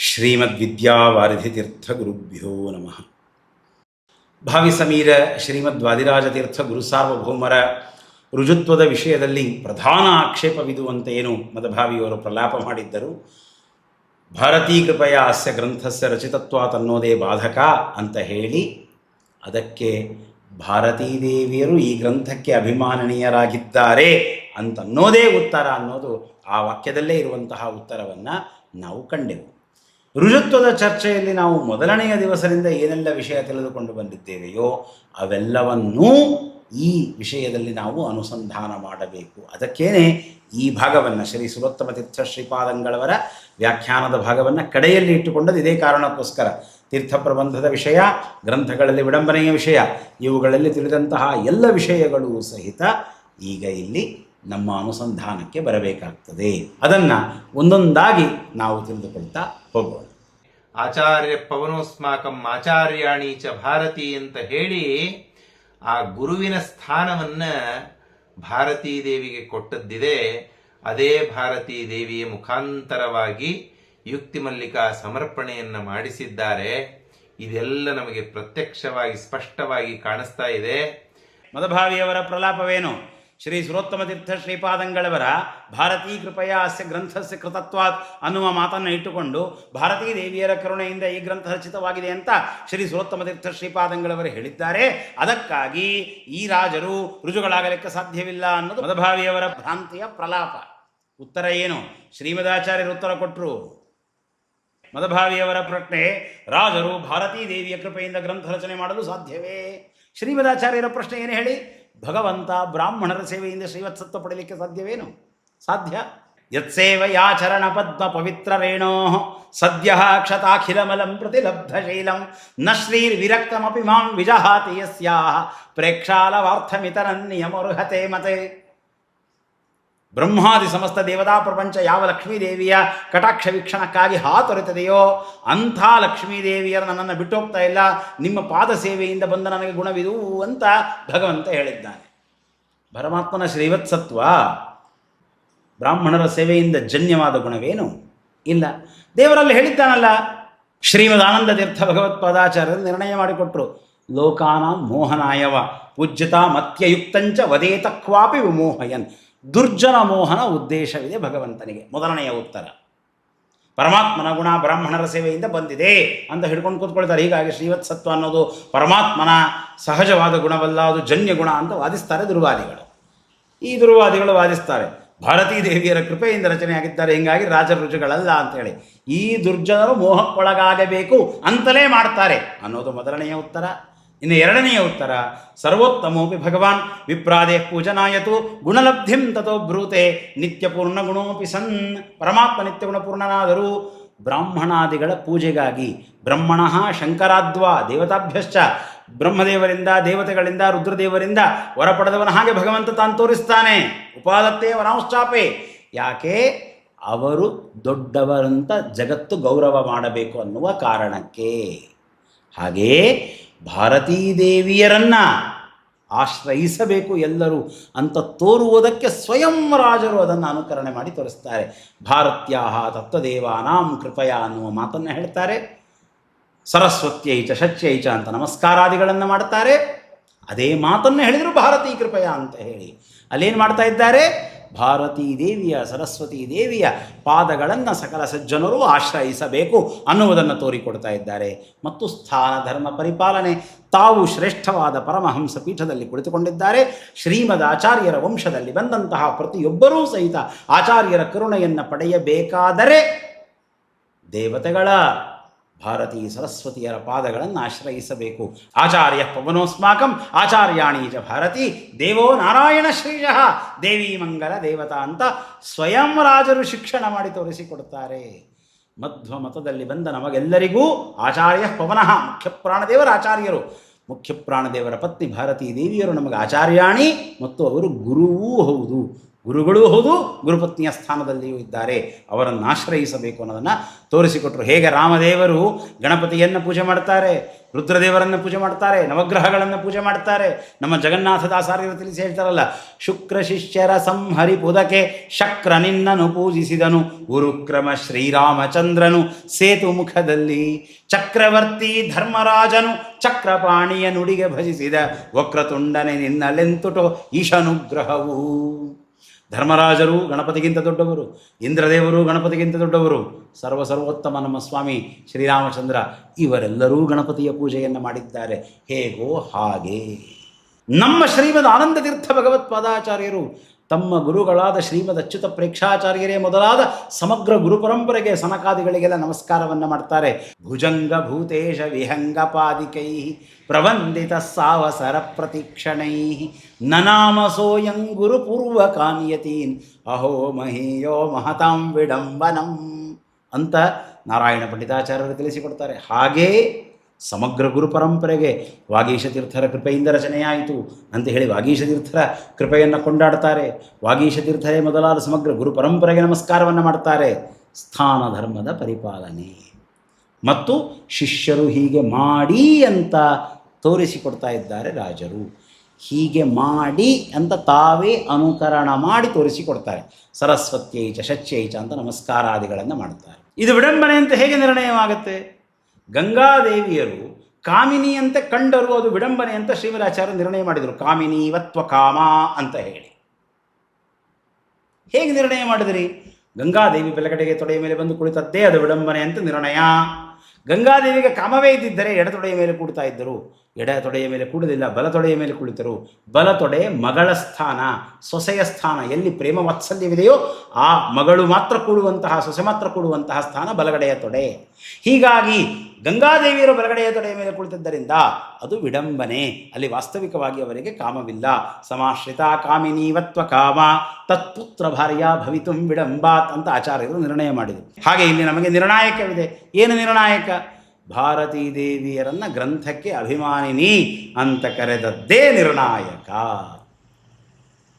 ಶ್ರೀಮದ್ವಿದ್ಯಾವಾರಿಧಿತೀರ್ಥಗುರುಭ್ಯೋ ನಮಃ. ಭಾವಿ ಸಮೀರ ಶ್ರೀಮದ್ ವಾದಿರಾಜತೀರ್ಥ ಗುರು ಸಾರ್ವಭೌಮರ ರುಜುತ್ವದ ವಿಷಯದಲ್ಲಿ ಪ್ರಧಾನ ಆಕ್ಷೇಪವಿದು ಅಂತ ಏನು ಮದಭಾವಿಯವರು ಪ್ರಲಾಪ ಮಾಡಿದ್ದರು. ಭಾರತೀ ಕೃಪೆಯ ಅಸ್ಯ ಗ್ರಂಥಸ್ಯ ರಚಿತತ್ವ ತನ್ನೋದೇ ಬಾಧಕ ಅಂತ ಹೇಳಿ ಅದಕ್ಕೆ ಭಾರತೀ ದೇವಿಯರು ಈ ಗ್ರಂಥಕ್ಕೆ ಅಭಿಮಾನನೀಯರಾಗಿದ್ದಾರೆ ಅಂತನ್ನೋದೇ ಉತ್ತರ ಅನ್ನೋದು ಆ ವಾಕ್ಯದಲ್ಲೇ ಇರುವಂತಹ ಉತ್ತರವನ್ನು ನಾವು ಕಂಡೆವು. ರುಜುತ್ವದ ಚರ್ಚೆಯಲ್ಲಿ ನಾವು ಮೊದಲನೆಯ ದಿವಸದಿಂದ ಏನೆಲ್ಲ ವಿಷಯ ತಿಳಿದುಕೊಂಡು ಬಂದಿದ್ದೇವೆಯೋ ಅವೆಲ್ಲವನ್ನೂ ಈ ವಿಷಯದಲ್ಲಿ ನಾವು ಅನುಸಂಧಾನ ಮಾಡಬೇಕು. ಅದಕ್ಕೇನೆ ಈ ಭಾಗವನ್ನು ಶ್ರೀ ಸುರೋತ್ತಮ ತೀರ್ಥ ಶ್ರೀಪಾದಂಗಳವರ ವ್ಯಾಖ್ಯಾನದ ಭಾಗವನ್ನು ಕಡೆಯಲ್ಲಿ ಇಟ್ಟುಕೊಂಡದ್ದು ಇದೇ ಕಾರಣಕ್ಕೋಸ್ಕರ. ತೀರ್ಥ ಪ್ರಬಂಧದ ವಿಷಯ, ಗ್ರಂಥಗಳಲ್ಲಿ ವಿಡಂಬನೆಯ ವಿಷಯ, ಇವುಗಳಲ್ಲಿ ತಿಳಿದಂತಹ ಎಲ್ಲ ವಿಷಯಗಳು ಸಹಿತ ಈಗ ಇಲ್ಲಿ ನಮ್ಮ ಅನುಸಂಧಾನಕ್ಕೆ ಬರಬೇಕಾಗ್ತದೆ. ಅದನ್ನು ಒಂದೊಂದಾಗಿ ನಾವು ತಿಳಿದುಕೊಳ್ತಾ ಹೋಗೋಣ. ಆಚಾರ್ಯ ಪವನೋಸ್ಮಾಕಂ ಆಚಾರ್ಯಾಣಿ ಚ ಭಾರತಿ ಅಂತ ಹೇಳಿ ಆ ಗುರುವಿನ ಸ್ಥಾನವನ್ನು ಭಾರತೀ ದೇವಿಗೆ ಕೊಟ್ಟದ್ದಿದೆ. ಅದೇ ಭಾರತೀ ದೇವಿಯ ಮುಖಾಂತರವಾಗಿ ಯುಕ್ತಿ ಮಲ್ಲಿಕಾ ಸಮರ್ಪಣೆಯನ್ನು ಮಾಡಿಸಿದ್ದಾರೆ. ಇದೆಲ್ಲ ನಮಗೆ ಪ್ರತ್ಯಕ್ಷವಾಗಿ ಸ್ಪಷ್ಟವಾಗಿ ಕಾಣಿಸ್ತಾ ಇದೆ. ಮದಭಾವಿಯವರ ಪ್ರಲಾಪವೇನು? ಶ್ರೀ ಸುರೋತ್ತಮ ತೀರ್ಥ ಶ್ರೀಪಾದಂಗಳವರ ಭಾರತೀ ಕೃಪೆಯ ಅಸ್ಯ ಗ್ರಂಥಸ್ಯ ಕೃತತ್ವಾತ್ ಅನ್ನುವ ಮಾತನ್ನು ಇಟ್ಟುಕೊಂಡು ಭಾರತೀ ದೇವಿಯರ ಕರುಣೆಯಿಂದ ಈ ಗ್ರಂಥ ರಚಿತವಾಗಿದೆ ಅಂತ ಶ್ರೀ ಸುರೋತ್ತಮ ತೀರ್ಥ ಶ್ರೀಪಾದಂಗಳವರು ಹೇಳಿದ್ದಾರೆ. ಅದಕ್ಕಾಗಿ ಈ ರಾಜರು ರುಜುಗಳಾಗಲಿಕ್ಕೆ ಸಾಧ್ಯವಿಲ್ಲ ಅನ್ನೋದು ಮದಭಾವಿಯವರ ಭ್ರಾಂತಿಯ ಪ್ರಲಾಪ. ಉತ್ತರ ಏನು? ಶ್ರೀಮದಾಚಾರ್ಯರು ಉತ್ತರ ಕೊಟ್ಟರು ಮದಭಾವಿಯವರ ಪ್ರಶ್ನೆ, ರಾಜರು ಭಾರತೀ ದೇವಿಯ ಕೃಪೆಯಿಂದ ಗ್ರಂಥ ರಚನೆ ಮಾಡಲು ಸಾಧ್ಯವೇ? ಶ್ರೀಮದಾಚಾರ್ಯರ ಪ್ರಶ್ನೆ ಏನು ಹೇಳಿ? ಭಗವಂತ ಬ್ರಾಹ್ಮಣರ ಸೇವೆಯಿಂದ ಶ್ರೀವತ್ಸತ್ವ ಪಡೆಯಲಿಕ್ಕೆ ಸಾಧ್ಯವೇನು ಸಾಧ್ಯ ಯತ್ಸೇವಯಾಚರಣ ಪದ್ಮ ಪವಿತ್ರ ರೇಣೋ ಸದ್ಯ ಕ್ಷತಾಖಿಲಮಲಂ ಪ್ರತಿಲಬ್ಧ ಶೈಲಂ ನ ಶ್ರೀರ್ವಿರಕ್ತಮಪಿ ಮಾಂ ವಿಜಹಾತಿ ಯಸ್ಯಾಹ ಪ್ರೇಕ್ಷಾಲವಾರ್ಥಮಿತರನ್ನಿಯಮರುಹತೆ ಮತೆ ಬ್ರಹ್ಮಾದಿ ಸಮಸ್ತ ದೇವತಾ ಪ್ರಪಂಚ ಯಾವ ಲಕ್ಷ್ಮೀದೇವಿಯ ಕಟಾಕ್ಷ ವೀಕ್ಷಣಕ್ಕಾಗಿ ಹಾತೊರೆತದೆಯೋ ಅಂಥ ಲಕ್ಷ್ಮೀದೇವಿಯರು ನನ್ನನ್ನು ಬಿಟ್ಟು ಹೋಗ್ತಾ ಇಲ್ಲ. ನಿಮ್ಮ ಪಾದ ಸೇವೆಯಿಂದ ಬಂದ ನನಗೆ ಗುಣವಿದು ಅಂತ ಭಗವಂತ ಹೇಳಿದ್ದಾನೆ. ಪರಮಾತ್ಮನ ಶ್ರೀವತ್ಸತ್ವ ಬ್ರಾಹ್ಮಣರ ಸೇವೆಯಿಂದ ಜನ್ಯವಾದ ಗುಣವೇನು? ಇಲ್ಲ. ದೇವರಲ್ಲಿ ಹೇಳಿದ್ದಾನಲ್ಲ ಶ್ರೀಮದ್ ಆನಂದ ತೀರ್ಥ ಭಗವತ್ಪಾದಾಚಾರ್ಯರು ನಿರ್ಣಯ ಮಾಡಿಕೊಟ್ರು. ಲೋಕಾನಾಂ ಮೋಹನಾಯವ, ಪೂಜ್ಯತಾ ಮತ್ಯಯುಕ್ತಂಚ ವದೇತ ಕ್ವಾಪಿ ವಿಮೋಹಯನ್. ದುರ್ಜನ ಮೋಹನ ಉದ್ದೇಶವಿದೆ ಭಗವಂತನಿಗೆ. ಮೊದಲನೆಯ ಉತ್ತರ. ಪರಮಾತ್ಮನ ಗುಣ ಬ್ರಾಹ್ಮಣರ ಸೇವೆಯಿಂದ ಬಂದಿದೆ ಅಂತ ಹಿಡ್ಕೊಂಡು ಕೂತ್ಕೊಳ್ತಾರೆ. ಹೀಗಾಗಿ ಶ್ರೀವತ್ಸತ್ವ ಅನ್ನೋದು ಪರಮಾತ್ಮನ ಸಹಜವಾದ ಗುಣವಲ್ಲ, ಅದು ಜನ್ಯ ಗುಣ ಅಂತ ವಾದಿಸ್ತಾರೆ ದುರ್ವಾದಿಗಳು. ಈ ದುರ್ವಾದಿಗಳು ವಾದಿಸ್ತಾರೆ. ಭಾರತೀ ದೇವಿಯರ ಕೃಪೆಯಿಂದ ರಚನೆಯಾಗಿದ್ದಾರೆ. ಹಿಂಗಾಗಿ ರಾಜ ರುಜುಗಳಲ್ಲ ಅಂತೇಳಿ ಈ ದುರ್ಜನರು ಮೋಹಕ್ಕೊಳಗಾಗಬೇಕು ಅಂತಲೇ ಮಾಡ್ತಾರೆ ಅನ್ನೋದು ಮೊದಲನೆಯ ಉತ್ತರ. ಇನ್ನು ಎರಡನೆಯ ಉತ್ತರ, ಸರ್ವೋತ್ತಮೋಪಿ ಭಗವಾನ್ ವಿಪ್ರಾದೇ ಪೂಜನಾಯತು ಗುಣಲಬ್ಧಿಂ ತಥೋ ಬ್ರೂತೆ ನಿತ್ಯಪೂರ್ಣ ಗುಣೋಪಿ ಸನ್ ಪರಮಾತ್ಮ ನಿತ್ಯಗುಣಪೂರ್ಣನಾದರೂ ಬ್ರಾಹ್ಮಣಾದಿಗಳ ಪೂಜೆಗಾಗಿ ಬ್ರಹ್ಮಣ ಶಂಕರಾದ್ವ ದೇವತಾಭ್ಯಶ್ಚ ಬ್ರಹ್ಮದೇವರಿಂದ ದೇವತೆಗಳಿಂದ ರುದ್ರದೇವರಿಂದ ವರ ಪಡೆದವನ ಹಾಗೆ ಭಗವಂತ ತಾನು ತೋರಿಸ್ತಾನೆ. ಉಪಾದತ್ತೇ ವರಾಂಶ್ಚಾಪೆ ಯಾಕೆ? ಅವರು ದೊಡ್ಡವರಂತ ಜಗತ್ತು ಗೌರವ ಮಾಡಬೇಕು ಅನ್ನುವ ಕಾರಣಕ್ಕೆ. ಹಾಗೆಯೇ ಭಾರತೀ ದೇವಿಯರನ್ನ ಆಶ್ರಯಿಸಬೇಕು ಎಲ್ಲರೂ ಅಂತ ತೋರುವುದಕ್ಕೆ ಸ್ವಯಂ ರಾಜರು ಅದನ್ನು ಅನುಕರಣೆ ಮಾಡಿ ತೋರಿಸ್ತಾರೆ. ಭಾರತ್ಯಾಹ ತತ್ವದೇವಾನಾಂ ಕೃಪಯ ಅನ್ನುವ ಮಾತನ್ನು ಹೇಳ್ತಾರೆ. ಸರಸ್ವತ್ಯೈಚ ಶಚ್ಯೈಚ ಅಂತ ನಮಸ್ಕಾರಾದಿಗಳನ್ನು ಮಾಡ್ತಾರೆ. ಅದೇ ಮಾತನ್ನು ಹೇಳಿದರು ಭಾರತೀ ಕೃಪಯ ಅಂತ ಹೇಳಿ. ಅಲ್ಲೇನು ಮಾಡ್ತಾ ಇದ್ದಾರೆ? ಭಾರತೀ ದೇವಿಯ, ಸರಸ್ವತಿ ದೇವಿಯ ಪಾದಗಳನ್ನು ಸಕಲ ಸಜ್ಜನರು ಆಶ್ರಯಿಸಬೇಕು ಅನ್ನುವುದನ್ನು ತೋರಿಕೊಡ್ತಾ ಇದ್ದಾರೆ. ಮತ್ತು ಸ್ಥಾನ ಧರ್ಮ ಪರಿಪಾಲನೆ ತಾವು ಶ್ರೇಷ್ಠವಾದ ಪರಮಹಂಸ ಪೀಠದಲ್ಲಿ ಕುಳಿತುಕೊಂಡಿದ್ದಾರೆ. ಶ್ರೀಮದ್ ಆಚಾರ್ಯರ ವಂಶದಲ್ಲಿ ಬಂದಂತಹ ಪ್ರತಿಯೊಬ್ಬರೂ ಸಹಿತ ಆಚಾರ್ಯರ ಕರುಣೆಯನ್ನು ಪಡೆಯಬೇಕಾದರೆ ದೇವತೆಗಳ ಭಾರತೀ ಸರಸ್ವತಿಯರ ಪಾದಗಳನ್ನು ಆಶ್ರಯಿಸಬೇಕು. ಆಚಾರ್ಯ ಪವನೋಸ್ಮಾಕಂ, ಆಚಾರ್ಯಾಣಿ ಚ ಭಾರತಿ, ದೇವೋ ನಾರಾಯಣ ಶ್ರೀಜಃ, ದೇವಿ ಮಂಗಲ ದೇವತಾ ಅಂತ ಸ್ವಯಂ ರಾಜರು ಶಿಕ್ಷಣ ಮಾಡಿ ತೋರಿಸಿಕೊಡುತ್ತಾರೆ ಮಧ್ವ ಮತದಲ್ಲಿ ಬಂದ ನಮಗೆಲ್ಲರಿಗೂ ಆಚಾರ್ಯ ಪವನಃ ಮುಖ್ಯಪ್ರಾಣದೇವರ ಆಚಾರ್ಯರು. ಮುಖ್ಯಪ್ರಾಣದೇವರ ಪತ್ನಿ ಭಾರತೀ ದೇವಿಯರು ನಮಗೆ ಆಚಾರ್ಯಾಣಿ ಮತ್ತು ಅವರು ಗುರುವೂ ಹೌದು. ಗುರುಗಳೂ ಹೌದು, ಗುರುಪತ್ನಿಯ ಸ್ಥಾನದಲ್ಲಿಯೂ ಇದ್ದಾರೆ. ಅವರನ್ನು ಆಶ್ರಯಿಸಬೇಕು ಅನ್ನೋದನ್ನು ತೋರಿಸಿಕೊಟ್ರು. ಹೇಗೆ ರಾಮದೇವರು ಗಣಪತಿಯನ್ನು ಪೂಜೆ ಮಾಡ್ತಾರೆ, ರುದ್ರದೇವರನ್ನು ಪೂಜೆ ಮಾಡ್ತಾರೆ, ನವಗ್ರಹಗಳನ್ನು ಪೂಜೆ ಮಾಡ್ತಾರೆ. ನಮ್ಮ ಜಗನ್ನಾಥದಾಸಾರ್ಯರು ತಿಳಿಸಿ ಹೇಳ್ತಾರಲ್ಲ, ಶುಕ್ರ ಶಿಷ್ಯರ ಸಂಹರಿ ಪುದಕೆ ಶಕ್ರ ನಿನ್ನನು ಪೂಜಿಸಿದನು, ಗುರುಕ್ರಮ ಶ್ರೀರಾಮಚಂದ್ರನು ಸೇತು ಮುಖದಲ್ಲಿ ಚಕ್ರವರ್ತಿ ಧರ್ಮರಾಜನು ಚಕ್ರಪಾಣಿಯ ನುಡಿಗೆ ಭಜಿಸಿದ ವಕ್ರತುಂಡನೆ ನಿನ್ನಲೆಂತುಟೋ ಈಶನುಗ್ರಹವು. ಧರ್ಮರಾಜರು ಗಣಪತಿಗಿಂತ ದೊಡ್ಡವರು, ಇಂದ್ರದೇವರು ಗಣಪತಿಗಿಂತ ದೊಡ್ಡವರು, ಸರ್ವ ಸರ್ವೋತ್ತಮ ನಮ್ಮ ಸ್ವಾಮಿ ಶ್ರೀರಾಮಚಂದ್ರ ಇವರೆಲ್ಲರೂ ಗಣಪತಿಯ ಪೂಜೆಯನ್ನು ಮಾಡಿದ್ದಾರೆ. ಹೇಗೋ ಹಾಗೆ. ನಮ್ಮ ಶ್ರೀಮದ್ ಆನಂದ ತೀರ್ಥ ಭಗವತ್ ಪಾದಾಚಾರ್ಯರು ತಮ್ಮ ಗುರುಗಳಾದ ಶ್ರೀಮದ್ ಅಚ್ಯುತ ಪ್ರೇಕ್ಷಾಚಾರ್ಯರೇ ಮೊದಲಾದ ಸಮಗ್ರ ಗುರು ಪರಂಪರೆಗೆ ಸನಕಾದಿಗಳಿಗೆಲ್ಲ ನಮಸ್ಕಾರವನ್ನು ಮಾಡ್ತಾರೆ. ಭುಜಂಗ ಭೂತೇಶ ವಿಹಂಗ ಪಾದಿಕೈ ಪ್ರವಂದಿತ ಸಾವಸರ ಪ್ರತೀಕ್ಷಣೈ ನನಾಮ ಸೋಯಂ ಗುರು ಪೂರ್ವ ಕಾನ್ಯತೀನ್ ಅಹೋ ಮಹೀಯೋ ಮಹತಾಂ ವಿಡಂಬನಂ ಅಂತ ನಾರಾಯಣ ಪಂಡಿತಾಚಾರ್ಯರು ತಿಳಿಸಿಕೊಡ್ತಾರೆ. ಹಾಗೇ ಸಮಗ್ರ ಗುರು ಪರಂಪರೆಗೆ ವಾಗೀಶ ತೀರ್ಥರ ಕೃಪೆಯಿಂದ ರಚನೆಯಾಯಿತು ಅಂತ ಹೇಳಿ ವಾಗೀಶ ತೀರ್ಥರ ಕೃಪೆಯನ್ನು ಕೊಂಡಾಡ್ತಾರೆ. ವಾಗೀಶ ತೀರ್ಥರೇ ಮೊದಲಾದ ಸಮಗ್ರ ಗುರು ಪರಂಪರೆಗೆ ನಮಸ್ಕಾರವನ್ನು ಮಾಡ್ತಾರೆ. ಸ್ಥಾನ ಧರ್ಮದ ಪರಿಪಾಲನೆ. ಮತ್ತು ಶಿಷ್ಯರು ಹೀಗೆ ಮಾಡಿ ಅಂತ ತೋರಿಸಿಕೊಡ್ತಾ ಇದ್ದಾರೆ ರಾಜರು. ಹೀಗೆ ಮಾಡಿ ಅಂತ ತಾವೇ ಅನುಕರಣ ಮಾಡಿ ತೋರಿಸಿಕೊಡ್ತಾರೆ. ಸರಸ್ವತ್ಯೈಚ ಶಚ್ಯೈಚ ಅಂತ ನಮಸ್ಕಾರಾದಿಗಳನ್ನು ಮಾಡ್ತಾರೆ. ಇದು ವಿಡಂಬನೆ ಅಂತ ಹೇಗೆ ನಿರ್ಣಯವಾಗುತ್ತೆ? ಗಂಗಾದೇವಿಯರು ಅಂತ ಕಂಡರು, ಅದು ವಿಡಂಬನೆ ಅಂತ ಶ್ರೀಮದಾಚಾರ್ಯ ನಿರ್ಣಯ ಮಾಡಿದರು. ಕಾಮಿನಿ ವತ್ವ ಕಾಮ ಅಂತ ಹೇಳಿ. ಹೇಗೆ ನಿರ್ಣಯ ಮಾಡಿದ್ರಿ? ಗಂಗಾದೇವಿ ಬೆಲಗಡೆಗೆ ತೊಡೆಯ ಮೇಲೆ ಬಂದು ಕುಳಿತದ್ದೇ ಅದು ವಿಡಂಬನೆ ಅಂತ ನಿರ್ಣಯ. ಗಂಗಾದೇವಿಗೆ ಕಾಮವೇ ಇದ್ದಿದ್ದರೆ ಎಡತೊಡೆಯ ಮೇಲೆ ಕೂಡ್ತಾ ಇದ್ದರು. ಎಡ ತೊಡೆಯ ಮೇಲೆ ಕೂಡಲಿಲ್ಲ ಬಲ ತೊಡೆಯ ಮೇಲೆ ಕುಳಿತರು. ಬಲ ತೊಡೆ ಮಗಳ ಸ್ಥಾನ, ಸೊಸೆಯ ಸ್ಥಾನ. ಎಲ್ಲಿ ಪ್ರೇಮ ವಾತ್ಸಲ್ಯವಿದೆಯೋ ಆ ಮಗಳು ಮಾತ್ರ ಕೂಡುವಂತಹ, ಸೊಸೆ ಮಾತ್ರ ಕೂಡುವಂತಹ ಸ್ಥಾನ ಬಲಗಡೆಯ ತೊಡೆ. ಹೀಗಾಗಿ ಗಂಗಾದೇವಿಯರು ಬಲಗಡೆಯ ತೊಡೆಯ ಮೇಲೆ ಕುಳಿತಿದ್ದರಿಂದ ಅದು ವಿಡಂಬನೆ. ಅಲ್ಲಿ ವಾಸ್ತವಿಕವಾಗಿ ಅವರಿಗೆ ಕಾಮವಿಲ್ಲ. ಸಮಾಶ್ರಿತ ಕಾಮಿನೀವತ್ವ ಕಾಮ, ತತ್ಪುತ್ರ ಭಾರ್ಯ ಭವಿತುಂ ವಿಡಂಬಾತ್ ಅಂತ ಆಚಾರ್ಯರು ನಿರ್ಣಯ ಮಾಡಿದರು. ಹಾಗೆ ಇಲ್ಲಿ ನಮಗೆ ನಿರ್ಣಾಯಕವಿದೆ. ಏನು ನಿರ್ಣಾಯಕ? ಭಾರತೀ ದೇವಿಯರನ್ನು ಗ್ರಂಥಕ್ಕೆ ಅಭಿಮಾನಿನಿ ಅಂತ ಕರೆದದ್ದೇ ನಿರ್ಣಾಯಕ.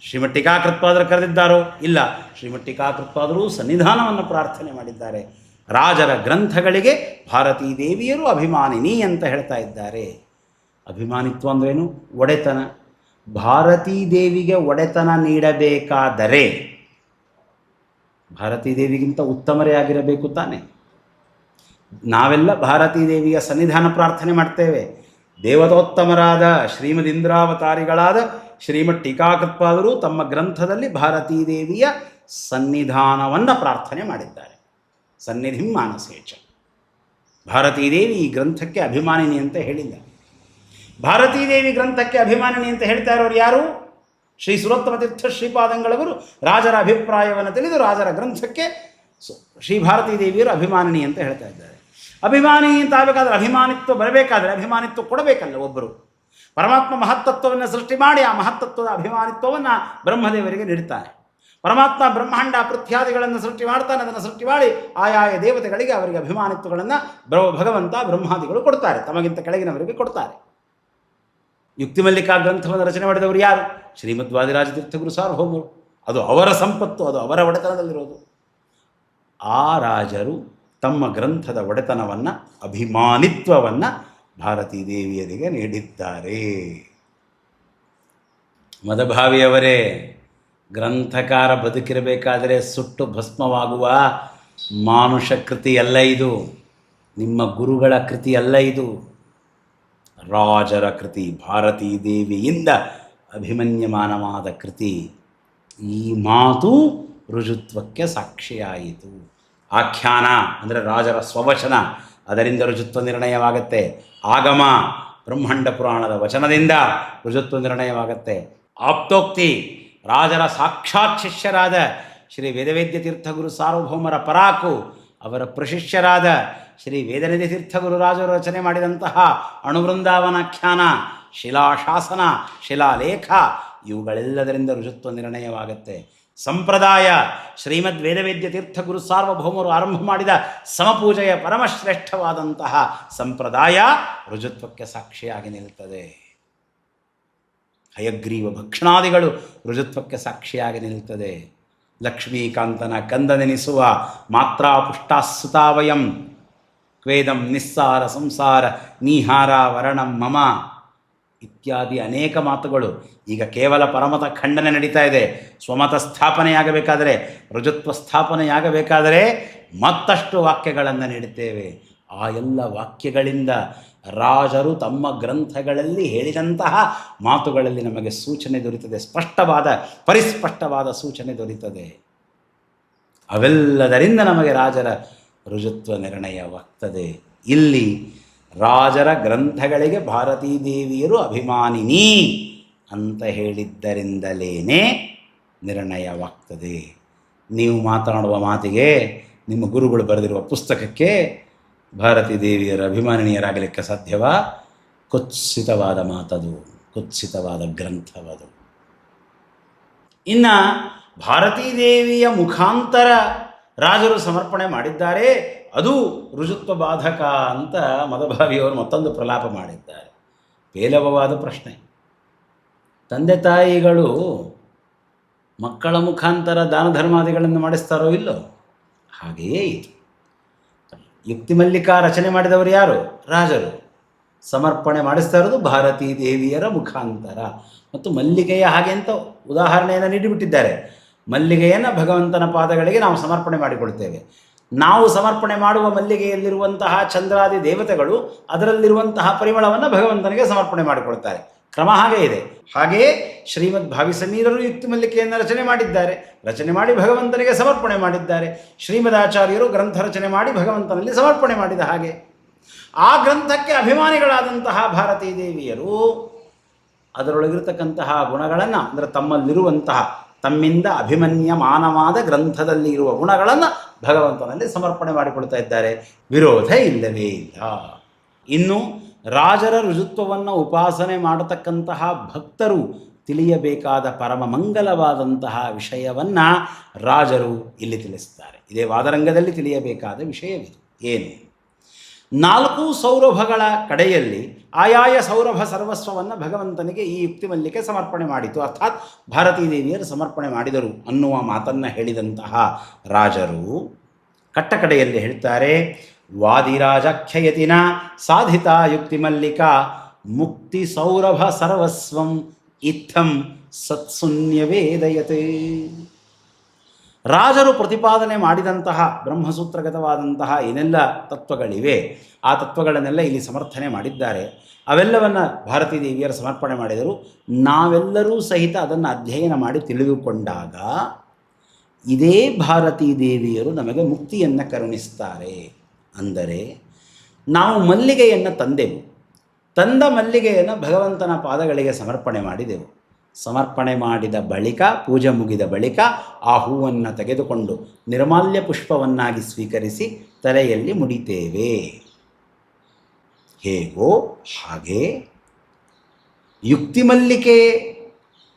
ಶ್ರೀಮಟ್ಟಿಕಾಕೃತ್ಪಾದರು ಕರೆದಿದ್ದಾರೋ? ಇಲ್ಲ. ಶ್ರೀಮಠ್ ಟೀಕಾಕೃತ್ಪಾದರು ಸನ್ನಿಧಾನವನ್ನು ಪ್ರಾರ್ಥನೆ ಮಾಡಿದ್ದಾರೆ. ರಾಜರ ಗ್ರಂಥಗಳಿಗೆ ಭಾರತೀ ದೇವಿಯರು ಅಭಿಮಾನಿನಿ ಅಂತ ಹೇಳ್ತಾ ಇದ್ದಾರೆ. ಅಭಿಮಾನಿತ್ವ ಅಂದ್ರೇನು? ಒಡೆತನ. ಭಾರತೀ ದೇವಿಗೆ ಒಡೆತನ ನೀಡಬೇಕಾದರೆ ಭಾರತೀ ದೇವಿಗಿಂತ ಉತ್ತಮರೇ ಆಗಿರಬೇಕು ತಾನೆ. ನಾವೆಲ್ಲ ಭಾರತೀ ದೇವಿಯ ಸನ್ನಿಧಾನ ಪ್ರಾರ್ಥನೆ ಮಾಡ್ತೇವೆ. ದೇವತೋತ್ತಮರಾದ ಶ್ರೀಮದ್ ಇಂದ್ರಾವತಾರಿಗಳಾದ ಶ್ರೀಮದ್ ಟೀಕಾಕೃತ್ಪಾದರು ತಮ್ಮ ಗ್ರಂಥದಲ್ಲಿ ಭಾರತೀ ದೇವಿಯ ಸನ್ನಿಧಾನವನ್ನು ಪ್ರಾರ್ಥನೆ ಮಾಡಿದ್ದಾರೆ. ಸನ್ನಿಧಿ ಮಾನಸೇಚ. ಭಾರತೀ ದೇವಿ ಈ ಗ್ರಂಥಕ್ಕೆ ಅಭಿಮಾನಿನಿ ಅಂತ ಹೇಳಿಲ್ಲ. ಭಾರತೀ ದೇವಿ ಗ್ರಂಥಕ್ಕೆ ಅಭಿಮಾನಿನಿ ಅಂತ ಹೇಳ್ತಾ ಇರೋರು ಯಾರು? ಶ್ರೀ ಸುರೋತ್ತಮ ತೀರ್ಥ ಶ್ರೀಪಾದಂಗಳವರು ರಾಜರ ಅಭಿಪ್ರಾಯವನ್ನು ತಿಳಿದು ರಾಜರ ಗ್ರಂಥಕ್ಕೆ ಶ್ರೀ ಭಾರತೀ ದೇವಿಯರು ಅಭಿಮಾನಿನಿ ಅಂತ ಹೇಳ್ತಾ ಇದ್ದಾರೆ. ಅಭಿಮಾನಿ ಅಂತ ಆಗಬೇಕಾದ್ರೆ ಅಭಿಮಾನಿತ್ವ ಬರಬೇಕಾದ್ರೆ ಅಭಿಮಾನಿತ್ವ ಕೊಡಬೇಕಲ್ಲ ಒಬ್ಬರು ಪರಮಾತ್ಮ ಮಹತ್ತತ್ವವನ್ನು ಸೃಷ್ಟಿ ಮಾಡಿ ಆ ಮಹತ್ತತ್ವದ ಅಭಿಮಾನಿತ್ವವನ್ನು ಬ್ರಹ್ಮದೇವರಿಗೆ ನೀಡುತ್ತಾರೆ ಪರಮಾತ್ಮ ಬ್ರಹ್ಮಾಂಡ ಪೃಥ್ಯಾದಿಗಳನ್ನು ಸೃಷ್ಟಿ ಮಾಡ್ತಾನೆ, ಅದನ್ನು ಸೃಷ್ಟಿ ಮಾಡಿ ಆಯಾಯ ದೇವತೆಗಳಿಗೆ ಅವರಿಗೆ ಅಭಿಮಾನಿತ್ವಗಳನ್ನು ಬ್ರಹ್ಮ ಭಗವಂತ, ಬ್ರಹ್ಮಾದಿಗಳು ಕೊಡ್ತಾರೆ, ತಮಗಿಂತ ಕೆಳಗಿನವರಿಗೆ ಕೊಡ್ತಾರೆ. ಯುಕ್ತಿಮಲ್ಲಿಕಾ ಗ್ರಂಥವನ್ನು ರಚನೆ ಮಾಡಿದವರು ಯಾರು? ಶ್ರೀಮದ್ವಾದಿರಾಜ ವಾದಿರಾಜ ತೀರ್ಥಗುರು ಹೋಗೋರು. ಅದು ಅವರ ಸಂಪತ್ತು, ಅದು ಅವರ ಒಡೆತನದಲ್ಲಿರೋದು. ಆ ರಾಜರು ತಮ್ಮ ಗ್ರಂಥದ ಒಡೆತನವನ್ನು, ಅಭಿಮಾನಿತ್ವವನ್ನು ಭಾರತೀ ದೇವಿಯರಿಗೆ ನೀಡಿದ್ದಾರೆ. ಮದಭಾವಿಯವರೇ ಗ್ರಂಥಕಾರ ಬದುಕಿರಬೇಕಾದರೆ ಸುಟ್ಟು ಭಸ್ಮವಾಗುವ ಮಾನುಷ ಕೃತಿಯಲ್ಲ ಇದು. ನಿಮ್ಮ ಗುರುಗಳ ಕೃತಿಯಲ್ಲ ಇದು. ರಾಜರ ಕೃತಿ, ಭಾರತೀ ದೇವಿಯಿಂದ ಅಭಿಮನ್ಯಮಾನವಾದ ಕೃತಿ. ಈ ಮಾತು ರುಜುತ್ವಕ್ಕೆ ಸಾಕ್ಷಿಯಾಯಿತು. ಆಖ್ಯಾನ, ಅಂದರೆ ರಾಜರ ಸ್ವವಚನ, ಅದರಿಂದ ರುಜುತ್ವ ನಿರ್ಣಯವಾಗತ್ತೆ. ಆಗಮ, ಬ್ರಹ್ಮಾಂಡ ಪುರಾಣದ ವಚನದಿಂದ ರುಜುತ್ವ ನಿರ್ಣಯವಾಗತ್ತೆ. ಆಪ್ತೋಕ್ತಿ, ರಾಜರ ಸಾಕ್ಷಾತ್ ಶಿಷ್ಯರಾದ ಶ್ರೀ ವೇದವೇದ್ಯ ತೀರ್ಥಗುರು ಸಾರ್ವಭೌಮರ ಪರಾಕು, ಅವರ ಪ್ರಶಿಷ್ಯರಾದ ಶ್ರೀ ವೇದನಿಧಿ ತೀರ್ಥಗುರು ರಾಜರು ರಚನೆ ಮಾಡಿದಂತಹ ಅಣುವೃಂದಾವನಾಖ್ಯಾನ, ಶಿಲಾಶಾಸನ, ಶಿಲಾಲೇಖ, ಇವುಗಳೆಲ್ಲದರಿಂದ ರುಜುತ್ವ ನಿರ್ಣಯವಾಗುತ್ತೆ. ಸಂಪ್ರದಾಯ. ಶ್ರೀಮದ್ ವೇದವೇದ್ಯ ತೀರ್ಥಗುರು ಸಾರ್ವಭೌಮರು ಆರಂಭ ಮಾಡಿದ ಸಮಪೂಜೆಯ ಪರಮಶ್ರೇಷ್ಠವಾದಂತಹ ಸಂಪ್ರದಾಯ ರುಜುತ್ವಕ್ಕೆ ಸಾಕ್ಷಿಯಾಗಿ ನಿಲ್ತದೆ. ಹಯಗ್ರೀವ ಭಕ್ಷಣಾದಿಗಳು ರುಜುತ್ವಕ್ಕೆ ಸಾಕ್ಷಿಯಾಗಿ ನಿಲ್ತದೆ. ಲಕ್ಷ್ಮೀಕಾಂತನ ಕಂದನೆನಿಸುವ ಮಾತ್ರಾ ಪುಷ್ಟಾಸುತಾವಯಂ ಕ್ವೇದಂ ನಿಸ್ಸಾರ ಸಂಸಾರ ನೀಹಾರ ವರಣಂ ಮಮ. ಇತ್ಯಾದಿ ಅನೇಕ ಮಾತುಗಳು. ಈಗ ಕೇವಲ ಪರಮತ ಖಂಡನೆ ನಡೀತಾ ಇದೆ. ಸ್ವಮತ ಸ್ಥಾಪನೆಯಾಗಬೇಕಾದರೆ, ರುಜುತ್ವ ಸ್ಥಾಪನೆಯಾಗಬೇಕಾದರೆ ಮತ್ತಷ್ಟು ವಾಕ್ಯಗಳನ್ನು ನೀಡುತ್ತೇವೆ. ಆ ಎಲ್ಲ ವಾಕ್ಯಗಳಿಂದ ರಾಜರು ತಮ್ಮ ಗ್ರಂಥಗಳಲ್ಲಿ ಹೇಳಿದಂತಹ ಮಾತುಗಳಲ್ಲಿ ನಮಗೆ ಸೂಚನೆ ದೊರೀತದೆ ಸ್ಪಷ್ಟವಾದ, ಪರಿಸ್ಪಷ್ಟವಾದ ಸೂಚನೆ ದೊರೀತದೆ ಅವೆಲ್ಲದರಿಂದ ನಮಗೆ ರಾಜರ ರುಜುತ್ವ ನಿರ್ಣಯವಾಗ್ತದೆ. ಇಲ್ಲಿ ರಾಜರ ಗ್ರಂಥಗಳಿಗೆ ಭಾರತೀ ದೇವಿಯರು ಅಭಿಮಾನಿನಿ ಅಂತ ಹೇಳಿದ್ದರಿಂದಲೇ ನಿರ್ಣಯವಾಗ್ತದೆ. ನೀವು ಮಾತನಾಡುವ ಮಾತಿಗೆ ನಿಮ್ಮ ಗುರುಗಳು ಬರೆದಿರುವ ಪುಸ್ತಕಕ್ಕೆ ಭಾರತೀ ದೇವಿಯರ ಅಭಿಮಾನಿನಿಯರಾಗಲಿಕ್ಕೆ ಸಾಧ್ಯವಾ? ಕುತ್ಸಿತವಾದ ಮಾತದು, ಕುತ್ಸಿತವಾದ ಗ್ರಂಥವದು. ಇನ್ನು ಭಾರತೀ ದೇವಿಯ ಮುಖಾಂತರ ರಾಜರು ಸಮರ್ಪಣೆ ಮಾಡಿದ್ದಾರೆ. ಅದು ರುಜುತ್ವ ಬಾಧಕ ಅಂತ ಮದಭಾವಿಯವರು ಮತ್ತೊಂದು ಪ್ರಲಾಪ ಮಾಡಿದ್ದಾರೆ. ಪೇಲವವಾದ ಪ್ರಶ್ನೆ. ತಂದೆ ತಾಯಿಗಳು ಮಕ್ಕಳ ಮುಖಾಂತರ ದಾನ ಧರ್ಮಾದಿಗಳನ್ನು ಮಾಡಿಸ್ತಾರೋ ಇಲ್ಲೋ? ಹಾಗೆಯೇ ಯುಕ್ತಿ ಮಲ್ಲಿಕಾ ರಚನೆ ಮಾಡಿದವರು ಯಾರು? ರಾಜರು. ಸಮರ್ಪಣೆ ಮಾಡಿಸ್ತಾ ಇರೋದು ಭಾರತೀ ದೇವಿಯರ ಮುಖಾಂತರ. ಮತ್ತು ಮಲ್ಲಿಗೆಯ ಹಾಗೆ ಅಂತ ಉದಾಹರಣೆಯನ್ನು ನೀಡಿಬಿಟ್ಟಿದ್ದಾರೆ. ಮಲ್ಲಿಗೆಯನ್ನು ಭಗವಂತನ ಪಾದಗಳಿಗೆ ನಾವು ಸಮರ್ಪಣೆ ಮಾಡಿಕೊಳ್ತೇವೆ. ನಾವು ಸಮರ್ಪಣೆ ಮಾಡುವ ಮಲ್ಲಿಗೆಯಲ್ಲಿರುವಂತಹ ಚಂದ್ರಾದಿ ದೇವತೆಗಳು ಅದರಲ್ಲಿರುವಂತಹ ಪರಿಮಳವನ್ನು ಭಗವಂತನಿಗೆ ಸಮರ್ಪಣೆ ಮಾಡಿಕೊಳ್ತಾರೆ ಕ್ರಮ ಹಾಗೇ ಇದೆ. ಹಾಗೆಯೇ ಶ್ರೀಮದ್ ಭಾವಿ ಸಮೀರರು ಯುಕ್ತಿ ಮಲ್ಲಿಕೆಯನ್ನು ರಚನೆ ಮಾಡಿದ್ದಾರೆ. ರಚನೆ ಮಾಡಿ ಭಗವಂತನಿಗೆ ಸಮರ್ಪಣೆ ಮಾಡಿದ್ದಾರೆ. ಶ್ರೀಮದ್ ಆಚಾರ್ಯರು ಗ್ರಂಥ ರಚನೆ ಮಾಡಿ ಭಗವಂತನಲ್ಲಿ ಸಮರ್ಪಣೆ ಮಾಡಿದ ಹಾಗೆ. ಆ ಗ್ರಂಥಕ್ಕೆ ಅಭಿಮಾನಿಗಳಾದಂತಹ ಭಾರತೀ ದೇವಿಯರು ಅದರೊಳಗಿರತಕ್ಕಂತಹ ಗುಣಗಳನ್ನು ಅಂದರೆ ತಮ್ಮಲ್ಲಿರುವಂತಹ ತಮ್ಮಿಂದ ಅಭಿಮನ್ಯಮಾನವಾದ ಗ್ರಂಥದಲ್ಲಿ ಇರುವ ಗುಣಗಳನ್ನು ಭಗವಂತನಲ್ಲಿ ಸಮರ್ಪಣೆ ಮಾಡಿಕೊಳ್ತಾ ಇದ್ದಾರೆ. ವಿರೋಧ ಇಲ್ಲವೇ ಇಲ್ಲ. ಇನ್ನು ರಾಜರ ಋಜುತ್ವವನ್ನು ಉಪಾಸನೆ ಮಾಡತಕ್ಕಂತಹ ಭಕ್ತರು ತಿಳಿಯಬೇಕಾದ ಪರಮ ಮಂಗಲವಾದಂತಹ ವಿಷಯವನ್ನು ರಾಜರು ಇಲ್ಲಿ ತಿಳಿಸುತ್ತಾರೆ ಇದೇ ವಾದರಂಗದಲ್ಲಿ ತಿಳಿಯಬೇಕಾದ ವಿಷಯವಿದು. ಏನು? ನಾಲ್ಕು ಸೌರಭಗಳ ಕಡೆಯಲ್ಲಿ ಆಯಾಯ ಸೌರಭ ಸರ್ವಸ್ವವನ್ನು ಭಗವಂತನಿಗೆ ಈ ಯುಕ್ತಿ ಮಲ್ಲಿಕೆ ಸಮರ್ಪಣೆ ಮಾಡಿತು. ಅರ್ಥಾತ್ ಭಾರತೀ ದೇವಿಯರು ಸಮರ್ಪಣೆ ಮಾಡಿದರು ಅನ್ನುವ ಮಾತನ್ನು ಹೇಳಿದಂತಹ ರಾಜರು ಕಟ್ಟಕಡೆಯಲ್ಲಿ ಹೇಳ್ತಾರೆ ವಾದಿರಾಜಖ್ಯಯತಿನ ಸಾಧಿತ ಯುಕ್ತಿ ಮಲ್ಲಿಕಾ ಮುಕ್ತಿ ಸೌರಭ ಸರ್ವಸ್ವಂ ಇತ್ತಂ ಸತ್ಸುನ್ಯವೇದಯತೆ ರಾಜರು ಪ್ರತಿಪಾದನೆ ಮಾಡಿದಂತಹ ಬ್ರಹ್ಮಸೂತ್ರಗತವಾದಂತಹ ಏನೆಲ್ಲ ತತ್ವಗಳಿವೆ, ಆ ತತ್ವಗಳನ್ನೆಲ್ಲ ಇಲ್ಲಿ ಸಮರ್ಥನೆ ಮಾಡಿದ್ದಾರೆ. ಅವೆಲ್ಲವನ್ನು ಭಾರತೀ ದೇವಿಯರು ಸಮರ್ಪಣೆ ಮಾಡಿದರು. ನಾವೆಲ್ಲರೂ ಸಹಿತ ಅದನ್ನು ಅಧ್ಯಯನ ಮಾಡಿ ತಿಳಿದುಕೊಂಡಾಗ ಇದೇ ಭಾರತೀ ದೇವಿಯರು ನಮಗೆ ಮುಕ್ತಿಯನ್ನು ಕರುಣಿಸ್ತಾರೆ. ಅಂದರೆ ನಾವು ಮಲ್ಲಿಗೆಯನ್ನು ತಂದೆವು. ತಂದ ಮಲ್ಲಿಗೆಯನ್ನು ಭಗವಂತನ ಪಾದಗಳಿಗೆ ಸಮರ್ಪಣೆ ಮಾಡಿದೆವು. ಸಮರ್ಪಣೆ ಮಾಡಿದ ಬಳಿಕ, ಪೂಜೆ ಮುಗಿದ ಬಳಿಕ ಆ ಹೂವನ್ನು ತೆಗೆದುಕೊಂಡು ನಿರ್ಮಾಲ್ಯ ಪುಷ್ಪವನ್ನಾಗಿ ಸ್ವೀಕರಿಸಿ ತಲೆಯಲ್ಲಿ ಮುಡಿತೇವೆ. ಹೇಗೋ ಹಾಗೆ. ಯುಕ್ತಿ ಮಲ್ಲಿಕೆ,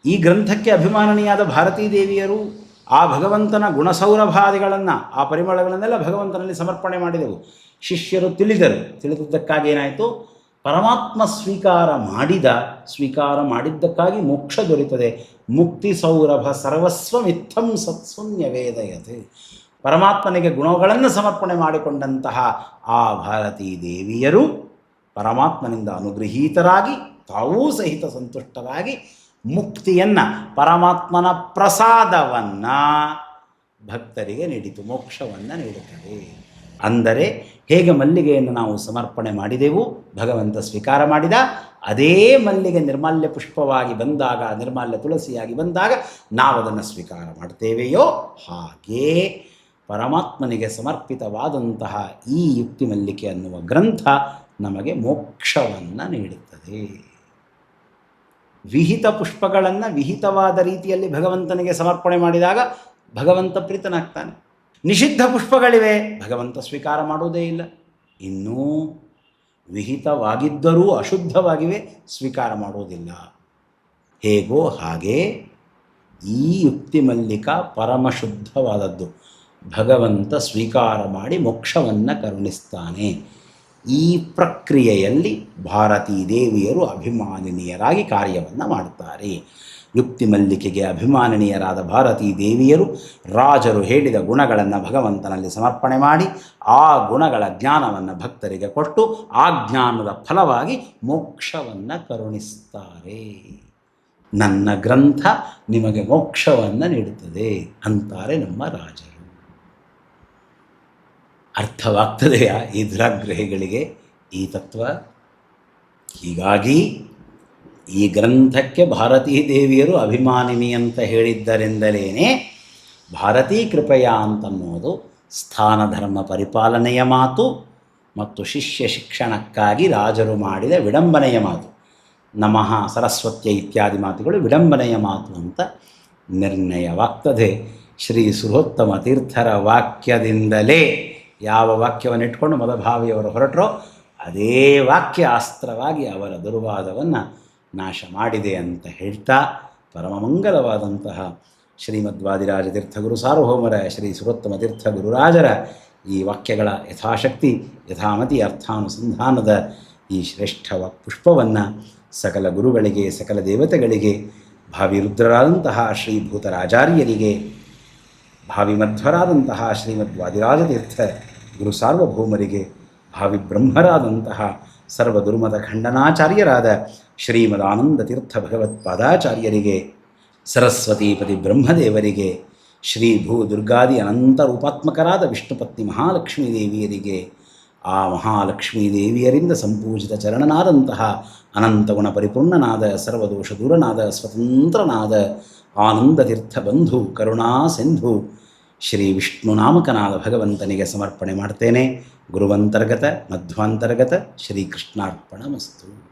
ಈ ಗ್ರಂಥಕ್ಕೆ ಅಭಿಮಾನನಿಯಾದ ಭಾರತೀ ದೇವಿಯರು ಆ ಭಗವಂತನ ಗುಣಸೌರಭಾದಿಗಳನ್ನು, ಆ ಪರಿಮಳಗಳನ್ನೆಲ್ಲ ಭಗವಂತನಲ್ಲಿ ಸಮರ್ಪಣೆ ಮಾಡಿದೆವು. ಶಿಷ್ಯರು ತಿಳಿದರು. ತಿಳಿದದ್ದಕ್ಕಾಗಿ ಏನಾಯಿತು? ಪರಮಾತ್ಮ ಸ್ವೀಕಾರ ಮಾಡಿದ, ಸ್ವೀಕಾರ ಮಾಡಿದ್ದಕ್ಕಾಗಿ ಮೋಕ್ಷ ದೊರೆತದೆ. ಮುಕ್ತಿ ಸೌರಭ ಸರ್ವಸ್ವಮಿತ್ತಂ ಸತ್ಸುನ್ಯವೇದಯತೆ ಪರಮಾತ್ಮನಿಗೆ ಗುಣಗಳನ್ನು ಸಮರ್ಪಣೆ ಮಾಡಿಕೊಂಡಂತಹ ಆ ಭಾರತೀ ದೇವಿಯರು ಪರಮಾತ್ಮನಿಂದ ಅನುಗೃಹೀತರಾಗಿ ತಾವೂ ಸಹಿತ ಸಂತುಷ್ಟರಾಗಿ ಮುಕ್ತಿಯನ್ನು, ಪರಮಾತ್ಮನ ಪ್ರಸಾದವನ್ನು ಭಕ್ತರಿಗೆ ನೀಡಿತು, ಮೋಕ್ಷವನ್ನು ನೀಡುತ್ತದೆ. ಅಂದರೆ ಹೇಗೆ ಮಲ್ಲಿಗೆಯನ್ನು ನಾವು ಸಮರ್ಪಣೆ ಮಾಡಿದೆವು? ಭಗವಂತ ಸ್ವೀಕಾರ ಮಾಡಿದ. ಅದೇ ಮಲ್ಲಿಗೆ ನಿರ್ಮಾಲ್ಯ ಪುಷ್ಪವಾಗಿ ಬಂದಾಗ, ನಿರ್ಮಾಲ್ಯ ತುಳಸಿಯಾಗಿ ಬಂದಾಗ ನಾವು ಅದನ್ನು ಸ್ವೀಕಾರ ಮಾಡ್ತೇವೆಯೋ? ಹಾಗೇ ಪರಮಾತ್ಮನಿಗೆ ಸಮರ್ಪಿತವಾದಂತಹ ಈ ಯುಕ್ತಿ ಮಲ್ಲಿಕೆ ಅನ್ನುವ ಗ್ರಂಥ ನಮಗೆ ಮೋಕ್ಷವನ್ನು ನೀಡುತ್ತದೆ. ವಿಹಿತ ಪುಷ್ಪಗಳನ್ನು ವಿಹಿತವಾದ ರೀತಿಯಲ್ಲಿ ಭಗವಂತನಿಗೆ ಸಮರ್ಪಣೆ ಮಾಡಿದಾಗ ಭಗವಂತ ಪ್ರೀತನಾಗ್ತಾನೆ. ನಿಷಿದ್ಧ ಪುಷ್ಪಗಳಿವೆ. ಭಗವಂತ ಸ್ವೀಕಾರ ಮಾಡುವುದೇ ಇಲ್ಲ. ಇನ್ನೂ ವಿಹಿತವಾಗಿದ್ದರೂ ಅಶುದ್ಧವಾಗಿವೆ, ಸ್ವೀಕಾರ ಮಾಡುವುದಿಲ್ಲ. ಹೇಗೋ ಹಾಗೆ ಈ ಯುಕ್ತಿ ಮಲ್ಲಿಕ ಪರಮಶುದ್ಧವಾದದ್ದು ಭಗವಂತ ಸ್ವೀಕಾರ ಮಾಡಿ ಮೋಕ್ಷವನ್ನು ಕರುಣಿಸ್ತಾನೆ. ಈ ಪ್ರಕ್ರಿಯೆಯಲ್ಲಿ ಭಾರತೀ ದೇವಿಯರು ಅಭಿಮಾನಿನಿಯರಾಗಿ ಕಾರ್ಯವನ್ನು ಮಾಡುತ್ತಾರೆ. ಯುಕ್ತಿ ಮಲ್ಲಿಕೆಗೆ ಅಭಿಮಾನಿನಿಯರಾದ ಭಾರತೀ ದೇವಿಯರು ರಾಜರು ಹೇಳಿದ ಗುಣಗಳನ್ನು ಭಗವಂತನಲ್ಲಿ ಸಮರ್ಪಣೆ ಮಾಡಿ ಆ ಗುಣಗಳ ಜ್ಞಾನವನ್ನು ಭಕ್ತರಿಗೆ ಕೊಟ್ಟು ಆ ಜ್ಞಾನದ ಫಲವಾಗಿ ಮೋಕ್ಷವನ್ನು ಕರುಣಿಸ್ತಾರೆ. ನನ್ನ ಗ್ರಂಥ ನಿಮಗೆ ಮೋಕ್ಷವನ್ನು ನೀಡುತ್ತದೆ ಅಂತಾರೆ ನಮ್ಮ ರಾಜರು. ಅರ್ಥವಾಗ್ತದೆಯಾ ಈ ದುರಾಗ್ರಹಿಗಳಿಗೆ ಈ ತತ್ವ? ಹೀಗಾಗಿ ಈ ಗ್ರಂಥಕ್ಕೆ ಭಾರತೀ ದೇವಿಯರು ಅಭಿಮಾನಿನಿ ಅಂತ ಹೇಳಿದ್ದರಿಂದಲೇ ಭಾರತೀ ಕೃಪೆಯ ಅಂತನ್ನೋದು ಸ್ಥಾನ ಧರ್ಮ ಪರಿಪಾಲನೆಯ ಮಾತು ಮತ್ತು ಶಿಷ್ಯ ಶಿಕ್ಷಣಕ್ಕಾಗಿ ರಾಜರು ಮಾಡಿದ ವಿಡಂಬನೆಯ ಮಾತು. ನಮಃ ಸರಸ್ವತ್ಯ ಇತ್ಯಾದಿ ಮಾತುಗಳು ವಿಡಂಬನೆಯ ಮಾತು ಅಂತ ನಿರ್ಣಯವಾಗ್ತದೆ. ಶ್ರೀ ಸುಹೋತ್ತಮ ತೀರ್ಥರ ವಾಕ್ಯದಿಂದಲೇ ಯಾವ ವಾಕ್ಯವನ್ನು ಇಟ್ಕೊಂಡು ಮದಭಾವಿಯವರು ಹೊರಟರೋ ಅದೇ ವಾಕ್ಯ ಅಸ್ತ್ರವಾಗಿ ಅವರ ದುರ್ವಾದವನ್ನು ನಾಶ ಮಾಡಿದೆ ಅಂತ ಹೇಳ್ತಾ ಪರಮಮಂಗಲವಾದಂತಹ ಶ್ರೀಮದ್ವಾದಿರಾಜ ತೀರ್ಥಗುರು ಸಾರ್ವಭೌಮರ ಶ್ರೀ ಸುರೋತ್ತಮ ತೀರ್ಥ ಗುರುರಾಜರ ಈ ವಾಕ್ಯಗಳ ಯಥಾಶಕ್ತಿ, ಯಥಾಮತಿ ಅರ್ಥಾನುಸಂಧಾನದ ಈ ಶ್ರೇಷ್ಠ ಪುಷ್ಪವನ್ನು ಸಕಲ ಗುರುಗಳಿಗೆ, ಸಕಲ ದೇವತೆಗಳಿಗೆ ಭಾವಿ ರುದ್ರರಾದಂತಹ ಶ್ರೀಭೂತರಾಚಾರ್ಯರಿಗೆ ಭಾವಿ ಮಧ್ವರಾದಂತಹ ಶ್ರೀಮದ್ ವಾದಿರಾಜತೀರ್ಥ ಗುರು ಸಾರ್ವಭೌಮರಿಗೆ ಭಾವಿ ಬ್ರಹ್ಮರಾದಂತಹ ಸರ್ವ ದುರ್ಮದ ಖಂಡನಾಚಾರ್ಯರಾದ ಶ್ರೀಮದ್ ಆನಂದ ತೀರ್ಥ ಭಗವತ್ಪಾದಾಚಾರ್ಯರಿಗೆ ಸರಸ್ವತೀಪತಿ ಬ್ರಹ್ಮದೇವರಿಗೆ, ಶ್ರೀ ಭೂ ದುರ್ಗಾದಿ ಅನಂತ ರೂಪಾತ್ಮಕರಾದ ವಿಷ್ಣುಪತ್ನಿ ಮಹಾಲಕ್ಷ್ಮೀ ದೇವಿಯರಿಗೆ, ಆ ಮಹಾಲಕ್ಷ್ಮೀ ದೇವಿಯರಿಂದ ಸಂಪೂಜಿತ ಚರಣನಾದಂತಹ ಅನಂತಗುಣ ಪರಿಪೂರ್ಣನಾದ ಸರ್ವದೋಷ ದೂರನಾದ, ಸ್ವತಂತ್ರನಾದ ಆನಂದ ತೀರ್ಥ ಬಂಧು ಕರುಣಾ ಸಿಂಧು, ಶ್ರೀ ವಿಷ್ಣು ನಾಮಕನಾದ ಭಗವಂತನಿಗೆ ಸಮರ್ಪಣೆ ಮಾಡ್ತೇನೆ. ಗುರುವಂತರ್ಗತ, ಮಧ್ವಾಂತರ್ಗತ ಶ್ರೀಕೃಷ್ಣಾರ್ಪಣ ಮಸ್ತು